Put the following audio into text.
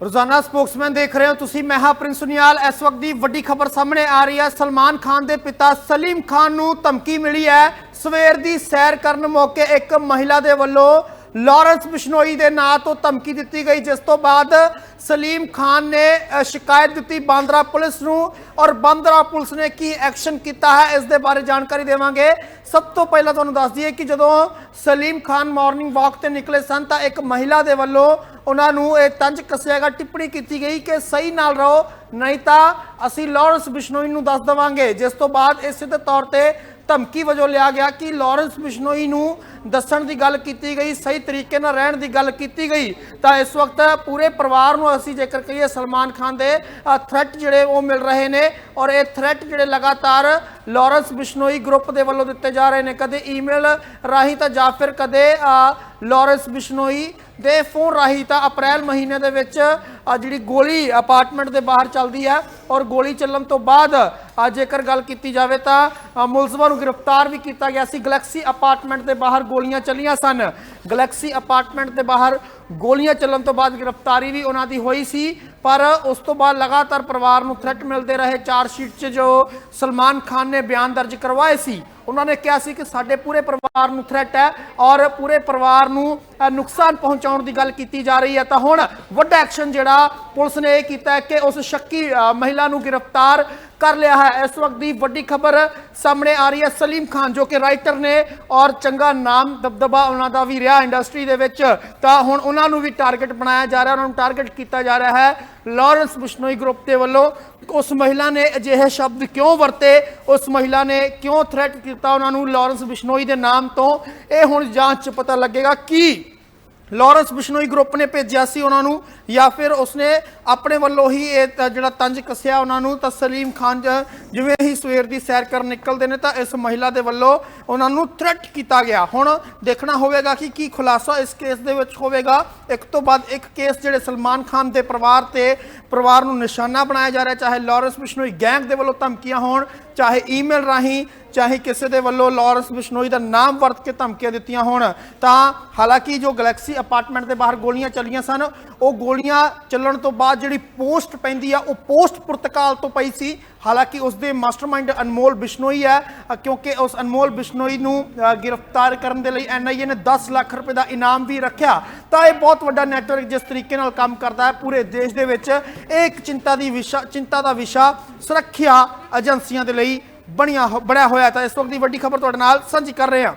ਰੋਜ਼ਾਨਾ ਸਪੋਕਸਮੈਨ ਦੇਖ ਰਹੇ ਹੋ ਤੁਸੀਂ ਮੈਂ ਹਾਂ ਪ੍ਰਿੰਸ ਸੁਨਿਆਲ। ਇਸ ਵਕਤ ਦੀ ਵੱਡੀ ਖਬਰ ਸਾਹਮਣੇ ਆ ਰਹੀ ਹੈ। ਸਲਮਾਨ ਖਾਨ ਦੇ ਪਿਤਾ ਸਲੀਮ ਖਾਨ ਨੂੰ ਧਮਕੀ ਮਿਲੀ ਹੈ। ਸਵੇਰ ਦੀ ਸੈਰ ਕਰਨ ਮੌਕੇ ਇੱਕ ਮਹਿਲਾ ਦੇ ਵੱਲੋਂ ਲਾਰੈਂਸ ਬਿਸ਼ਨੋਈ ਦੇ ਨਾਂ ਤੋਂ ਧਮਕੀ ਦਿੱਤੀ ਗਈ, ਜਿਸ ਤੋਂ ਬਾਅਦ ਸਲੀਮ ਖਾਨ ਨੇ ਸ਼ਿਕਾਇਤ ਦਿੱਤੀ ਬਾਂਦਰਾ ਪੁਲਿਸ ਨੂੰ ਔਰ ਬਾਂਦਰਾ ਪੁਲਿਸ ਨੇ ਕੀ ਐਕਸ਼ਨ ਕੀਤਾ ਹੈ, ਇਸ ਦੇ ਬਾਰੇ ਜਾਣਕਾਰੀ ਦੇਵਾਂਗੇ। ਸਭ ਤੋਂ ਪਹਿਲਾਂ ਤੁਹਾਨੂੰ ਦੱਸ ਦਈਏ ਕਿ ਜਦੋਂ ਸਲੀਮ ਖਾਨ ਮਾਰਨਿੰਗ ਵਾਕ ਤੇ ਨਿਕਲੇ ਸਨ, ਤਾਂ ਇੱਕ ਮਹਿਲਾ ਦੇ ਵੱਲੋਂ ਉਹਨਾਂ ਨੂੰ ਇਹ ਤੰਜ ਕੱਸਿਆਗਾ ਟਿੱਪਣੀ ਕੀਤੀ ਗਈ ਕਿ ਸਹੀ ਨਾਲ ਰਹੋ, ਨਹੀਂ ਤਾਂ ਅਸੀਂ ਲਾਰੈਂਸ ਬਿਸ਼ਨੋਈ ਨੂੰ ਦੱਸ ਦੇਵਾਂਗੇ। ਜਿਸ ਤੋਂ ਬਾਅਦ ਇਹ ਸਿੱਧੇ ਤੌਰ ਤੇ ਧਮਕੀ ਵਜੋਂ ਲਿਆ ਗਿਆ ਕਿ ਲਾਰੈਂਸ ਬਿਸ਼ਨੋਈ ਨੂੰ ਦੱਸਣ ਦੀ ਗੱਲ ਕੀਤੀ ਗਈ, ਸਹੀ ਤਰੀਕੇ ਨਾਲ ਰਹਿਣ ਦੀ ਗੱਲ ਕੀਤੀ ਗਈ। ਤਾਂ ਇਸ ਵਕਤ ਪੂਰੇ ਪਰਿਵਾਰ ਨੂੰ ਅਸੀਂ ਜੇਕਰ ਕਹੀਏ ਸਲਮਾਨ ਖਾਨ ਦੇ ਥ੍ਰੈਟ ਜਿਹੜੇ ਉਹ ਮਿਲ ਰਹੇ ਨੇ ਔਰ ਇਹ ਥ੍ਰੈਟ ਜਿਹੜੇ ਲਗਾਤਾਰ ਲਾਰੈਂਸ ਬਿਸ਼ਨੋਈ ਗਰੁੱਪ ਦੇ ਵੱਲੋਂ ਦਿੱਤੇ ਜਾ ਰਹੇ ਨੇ। ਕਦੇ ਈਮੇਲ ਰਾਹੀਂ ਤਾਂ ਜਾਂ ਫਿਰ ਕਦੇ ਅ, ਲਾਰੈਂਸ ਬਿਸ਼ਨੋਈ ਦੇ ਫੋਨ ਰਾਹੀਂ ਤਾਂ ਅਪ੍ਰੈਲ ਮਹੀਨੇ ਦੇ ਵਿੱਚ ਜਿਹੜੀ ਗੋਲੀ ਅਪਾਰਟਮੈਂਟ ਦੇ ਬਾਹਰ ਚੱਲਦੀ ਹੈ ਔਰ ਗੋਲੀ ਚੱਲਣ ਤੋਂ ਬਾਅਦ ਜੇਕਰ ਗੱਲ ਕੀਤੀ ਜਾਵੇ ਤਾਂ ਮੁਲਜ਼ਮਾਂ ਨੂੰ ਗ੍ਰਿਫਤਾਰ ਵੀ ਕੀਤਾ ਗਿਆ ਸੀ। ਗਲੈਕਸੀ ਅਪਾਰਟਮੈਂਟ ਦੇ ਬਾਹਰ ਗੋਲੀਆਂ ਚੱਲੀਆਂ ਸਨ। ਗਲੈਕਸੀ ਅਪਾਰਟਮੈਂਟ ਦੇ ਬਾਹਰ ਗੋਲੀਆਂ ਚੱਲਣ ਤੋਂ ਬਾਅਦ ਗ੍ਰਿਫਤਾਰੀ ਵੀ ਉਹਨਾਂ ਦੀ ਹੋਈ ਸੀ। ਪਰ ਉਸ ਤੋਂ ਬਾਅਦ ਲਗਾਤਾਰ ਪਰਿਵਾਰ ਨੂੰ ਥ੍ਰੈਟ ਮਿਲਦੇ ਰਹੇ। ਚਾਰ ਸ਼ੀਟ 'ਚ ਜੋ ਸਲਮਾਨ ਖਾਨ ਨੇ ਬਿਆਨ ਦਰਜ ਕਰਵਾਏ ਸੀ ਉਹਨਾਂ ਨੇ ਕਿਹਾ ਸੀ ਕਿ ਸਾਡੇ ਪੂਰੇ ਪਰਿਵਾਰ ਨੂੰ ਥ੍ਰੈਟ ਹੈ ਔਰ ਪੂਰੇ ਪਰਿਵਾਰ ਨੂੰ ਨੁਕਸਾਨ ਪਹੁੰਚਾਉਣ ਦੀ ਗੱਲ ਕੀਤੀ ਜਾ ਰਹੀ ਹੈ। ਤਾਂ ਹੁਣ ਵੱਡਾ ਐਕਸ਼ਨ ਜਿਹੜਾ ਪੁਲਿਸ ਨੇ ਇਹ ਕੀਤਾ ਕਿ ਉਸ ਸ਼ੱਕੀ ਮਹਿਲਾ ਨੂੰ ਗ੍ਰਿਫਤਾਰ ਕਰ ਲਿਆ ਹੈ। ਇਸ ਵਕਤ ਦੀ ਵੱਡੀ ਖਬਰ ਸਾਹਮਣੇ ਆ ਰਹੀ ਹੈ ਸਲੀਮ ਖਾਨ, ਜੋ ਕਿ ਰਾਈਟਰ ਨੇ ਔਰ ਚੰਗਾ ਨਾਮ ਦਬਦਬਾ ਉਹਨਾਂ ਦਾ ਵੀ ਰਿਹਾ ਇੰਡਸਟਰੀ ਦੇ ਵਿੱਚ। ਤਾਂ ਹੁਣ ਉਹਨਾਂ ਨੂੰ ਵੀ ਟਾਰਗੇਟ ਬਣਾਇਆ ਜਾ ਰਿਹਾ, ਉਹਨਾਂ ਨੂੰ ਟਾਰਗੇਟ ਕੀਤਾ ਜਾ ਰਿਹਾ ਹੈ। ਲਾਰੈਂਸ ਬਿਸ਼ਨੋਈ ਗਰੁੱਪ ਦੇ ਵੱਲੋਂ ਉਸ ਮਹਿਲਾ ਨੇ ਅਜਿਹੇ ਸ਼ਬਦ ਕਿਉਂ ਵਰਤੇ? ਉਸ ਮਹਿਲਾ ਨੇ ਕਿਉਂ ਥ੍ਰੈਟ ਕੀਤਾ ਉਹਨਾਂ ਨੂੰ ਲਾਰੈਂਸ ਬਿਸ਼ਨੋਈ ਦੇ ਨਾਮ ਤੋਂ? ਇਹ ਹੁਣ ਜਾਂਚ 'ਚ ਪਤਾ ਲੱਗੇਗਾ ਕੀ ਲਾਰੈਂਸ ਬਿਸ਼ਨੋਈ ਗਰੁੱਪ ਨੇ ਭੇਜਿਆ ਸੀ ਉਹਨਾਂ ਨੂੰ, ਜਾਂ ਫਿਰ ਉਸਨੇ ਆਪਣੇ ਵੱਲੋਂ ਹੀ ਇਹ ਤ- ਜਿਹੜਾ ਤੰਜ ਕੱਸਿਆ ਉਹਨਾਂ ਨੂੰ, ਤਾਂ ਸਲੀਮ ਖਾਨ ਜ- ਜਿਵੇਂ ਹੀ ਸਵੇਰ ਦੀ ਸੈਰ ਕਰਨ ਨਿਕਲਦੇ ਨੇ, ਤਾਂ ਇਸ ਮਹਿਲਾ ਦੇ ਵੱਲੋਂ ਉਹਨਾਂ ਨੂੰ ਥ੍ਰੈਟ ਕੀਤਾ ਗਿਆ। ਹੁਣ ਦੇਖਣਾ ਹੋਵੇਗਾ ਕਿ ਕੀ ਖੁਲਾਸਾ ਇਸ ਕੇਸ ਦੇ ਵਿੱਚ ਹੋਵੇਗਾ। ਇੱਕ ਤੋਂ ਬਾਅਦ ਇੱਕ ਕੇਸ ਜਿਹੜੇ ਸਲਮਾਨ ਖਾਨ ਦੇ ਪਰਿਵਾਰ ਤੇ ਪਰਿਵਾਰ ਨੂੰ ਨਿਸ਼ਾਨਾ ਬਣਾਇਆ ਜਾ ਰਿਹਾ, ਚਾਹੇ ਲਾਰੈਂਸ ਬਿਸ਼ਨੋਈ ਗੈਂਗ ਦੇ ਵੱਲੋਂ ਧਮਕੀਆਂ ਹੋਣ ਚਾਹੇ ਈਮੇਲ ਰਾਹੀਂ, ਚਾਹੇ ਕਿਸੇ ਦੇ ਵੱਲੋਂ ਲਾਰੈਂਸ ਬਿਸ਼ਨੋਈ ਦਾ ਨਾਮ ਵਰਤ ਕੇ ਧਮਕੀਆਂ ਦਿੱਤੀਆਂ ਹੋਣ, ਤਾਂ ਹਾਲਾਂਕਿ ਜੋ ਗੈਲੈਕਸੀ ਅਪਾਰਟਮੈਂਟ ਦੇ ਬਾਹਰ ਗੋਲੀਆਂ ਚੱਲੀਆਂ ਸਨ, ਉਹ ਗੋਲੀਆਂ ਚੱਲਣ ਤੋਂ ਬਾਅਦ ਜਿਹੜੀ ਪੋਸਟ ਪੈਂਦੀ ਆ, ਉਹ ਪੋਸਟ ਪੁਰਤਕਾਲ ਤੋਂ ਪਈ ਸੀ। ਹਾਲਾਂਕਿ ਉਸ ਦੇ ਮਾਸਟਰਮਾਈਂਡ ਅਨਮੋਲ ਬਿਸ਼ਨੋਈ ਹੈ ਕਿਉਂਕਿ ਉਸ ਅਨਮੋਲ ਬਿਸ਼ਨੋਈ ਨੂੰ ਗ੍ਰਿਫਤਾਰ ਕਰਨ ਦੇ ਲਈ ਐਨਆਈਏ ਨੇ 10 ਲੱਖ ਰੁਪਏ ਦਾ ਇਨਾਮ ਵੀ ਰੱਖਿਆ। ਤਾਂ ਇਹ ਬਹੁਤ ਵੱਡਾ ਨੈਟਵਰਕ ਜਿਸ ਤਰੀਕੇ ਨਾਲ ਕੰਮ ਕਰਦਾ ਹੈ ਪੂਰੇ ਦੇਸ਼ ਦੇ ਵਿੱਚ, ਇਹ ਇੱਕ ਚਿੰਤਾ ਦੀ ਵਿਸ਼ਾ, ਚਿੰਤਾ ਦਾ ਵਿਸ਼ਾ, ਸੁਰੱਖਿਆ ਏਜੰਸੀਆਂ ਦੇ ਲਈ ਬਣਿਆ ਹੋ- ਬਣਿਆ ਹੋਇਆ ਤਾਂ ਇਸ ਵਕਤ ਦੀ ਵੱਡੀ ਖਬਰ ਤੁਹਾਡੇ ਨਾਲ ਸਾਂਝੀ ਕਰ ਰਹੇ ਹਾਂ।